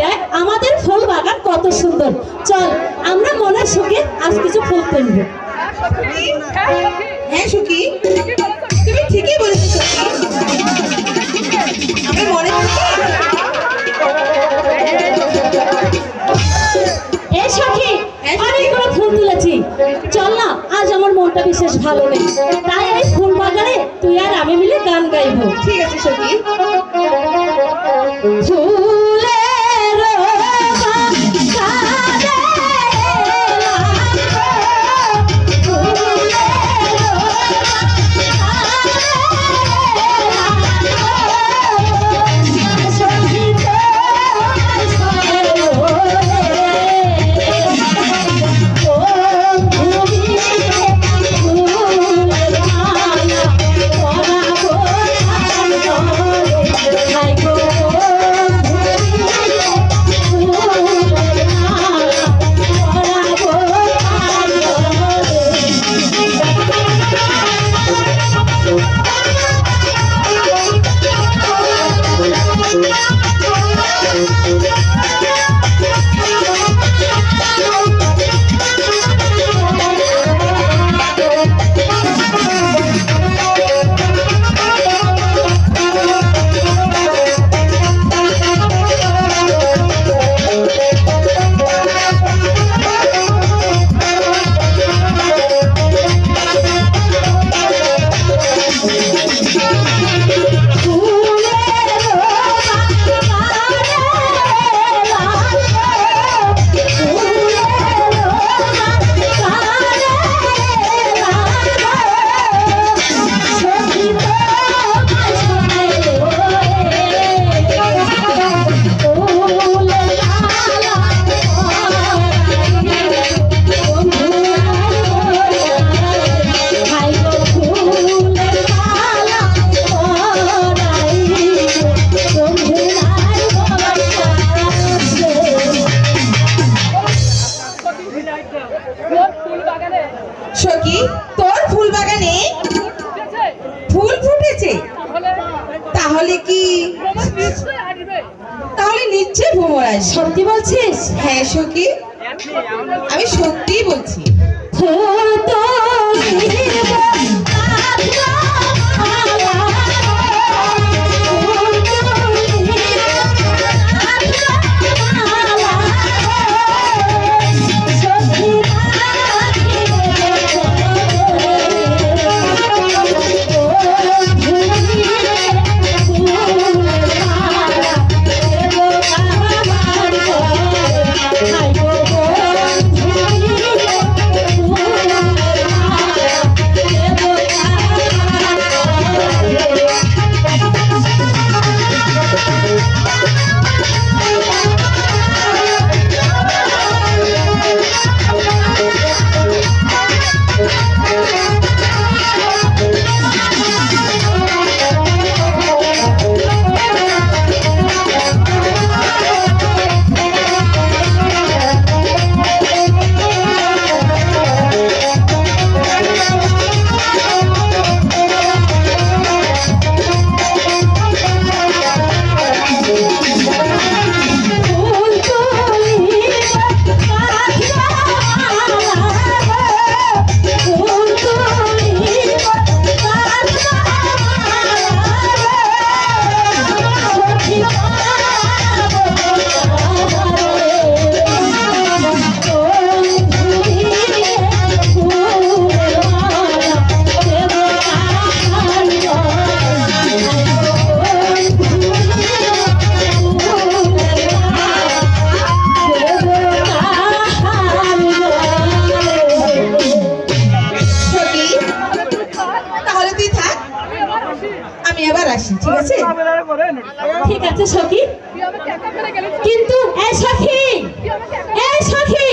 দেখ আমাদের ফুল বাগান কত সুন্দর। চল আমরা মনে সুখে আজ কিছু ফুল তুলবো হ্যাঁ সুখী? তুমি ঠিকই বলেছ আমি মনে অনেকগুলো ফুল তুলেছি। চল না আজ আমার মনটা বিশেষ ভালো নেই। গাইবো ঠিক বাগানে ফুল ফুটেছে তাহলে কি তাহলে নিশ্চয়ই ভ্রমর আসবে সত্যি বলছিস হ্যাঁ সখী আমি সত্যিই বলছি আছে? ঠিক আছে, সখী। কিন্তু এই সখী! এই সখী!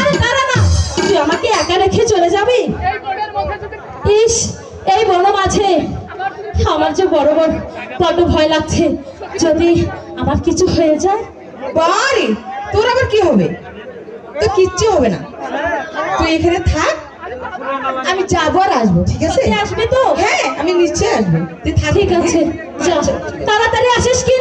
আরে, দাঁড়া না। তুই আমাকে একা রেখে চলে যাবি? ইস, এই বড় মাঝে। আমার যে বড় বড়, বড্ড ভয় লাগছে। যদি আমার কিছু হয়ে যায়? বারে তোর আবার কি হবে? তো কিচ্ছু হবে না। তুই এখানে থাক আমি যাব আর আসব ঠিক আছে? আসবে তো? হ্যাঁ আমি নিশ্চয়ই আসব। তুই থাক ঠিক আছে। যা তাড়াতাড়ি আসিস কি